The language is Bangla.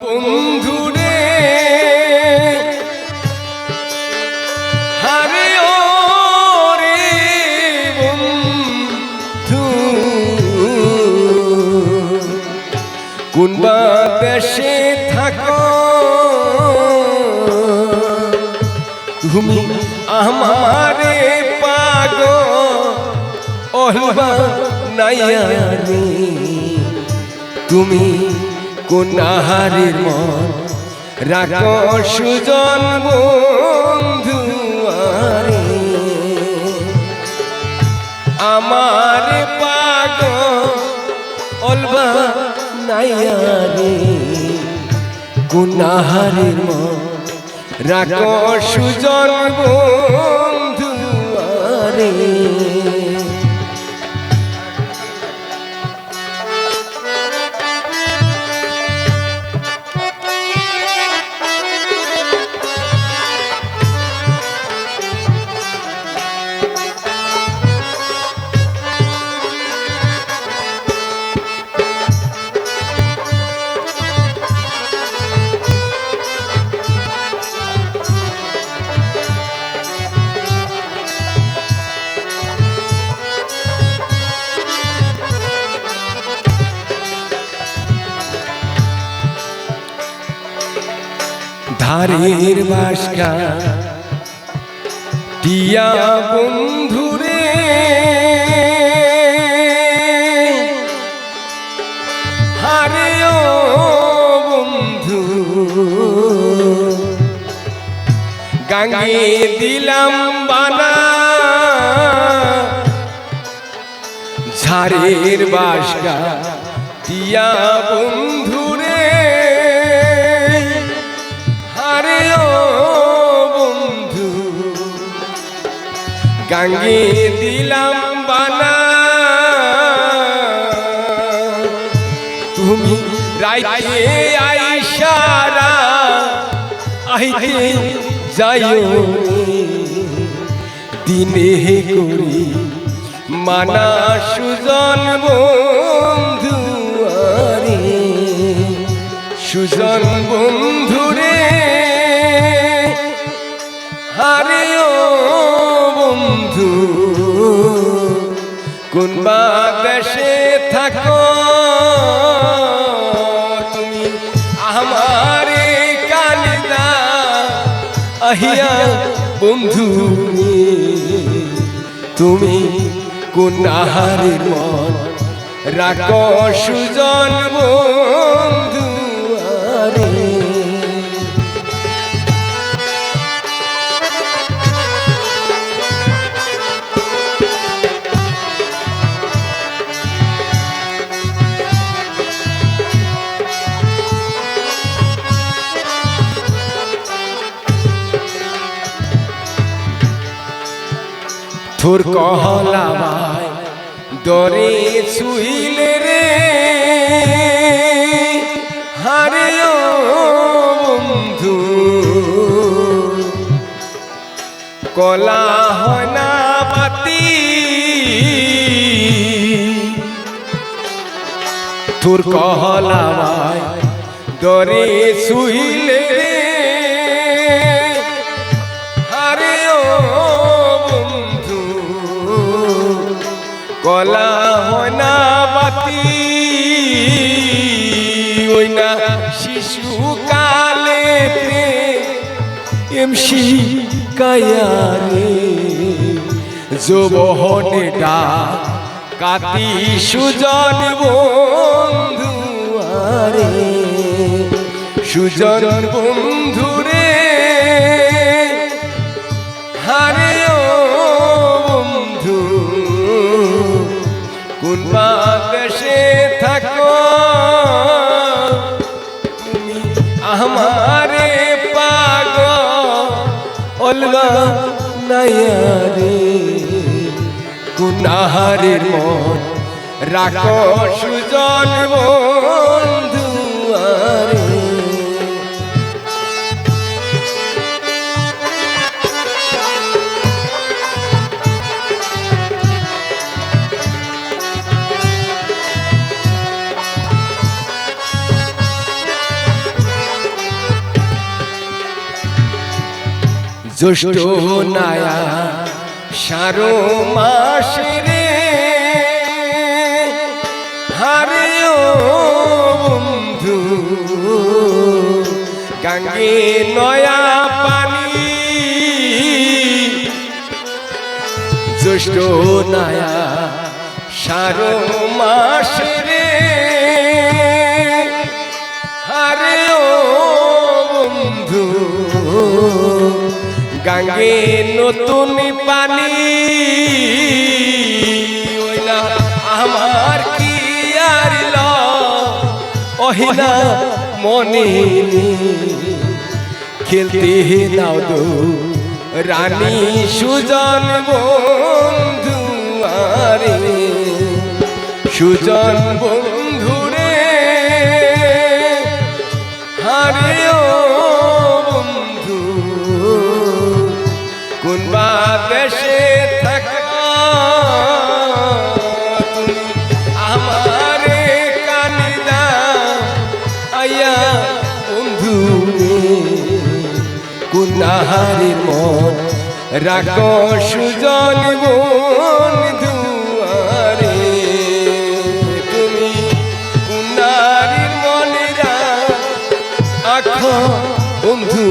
বন্ধুরে হারে ও রে বন্ধু দেশে থাকো তুমি আমারে পাগো। অলবা নাইয়ারে তুমি কোন আহারের মন। রাখো সুজন বন্ধু আমার পাগ অলবা নাইয়ারে। কোন আহারের মন। রাখো সুজন বন্ধু ধারের বাসকা। টিয়া বন্ধুরে। হারে ও বন্ধু। গাঙ্গে দিলাম বানা। ঝাড়ের বাসকা। টিয়া বন্ধুরে গাঙ্গে দিলাম বানা। তুমি রাইতে আইসারা আইতে যাইও দিনে করি মানা সুজন বন্ধু সুজন বন্ধুরে বন্ধু, কোন দেশে থাকো? তুমি আমারে কালিদা, আহিয়া বন্ধু তুমি কোন আহারের মন রাখো সুজন বন্ধু আরে। তোর কহলাবাই দরে ছুইলে রে হারে বন্ধু। কলা হয় না বাতি, তোর কহলাবাই দরে ছুইলে রে কলা হয় না বাতি ওই না শিশু কালে এমসি কায়ারে যৌবহনে ডা কাতি সুজন বন্ধু আরে। সুজন বন্ধু রে, হারে কোন থাকো। তুমি আমারে পাগ। অলগা নাইয়ারে কোন মন রাখো সুজন বন্ধু জ্যৈষ্ঠ নায়া সারো মাসে রে হারে বন্ধু। গাঙ্গে নয়া পানি। জ্যৈষ্ঠ নায়া সারো মাসে রে গাঙ্গে নতুন পানি ওইলা, আমার কি আর ল? ওহিনা মনে খেলতে দাও দো রানী সুজন বন্ধু আরে। সুজন বন্ধু কুনাহারের মন। রাখো সুজন বন্ধু দুয়ারে তুমি কুনারীর মনে বন্ধু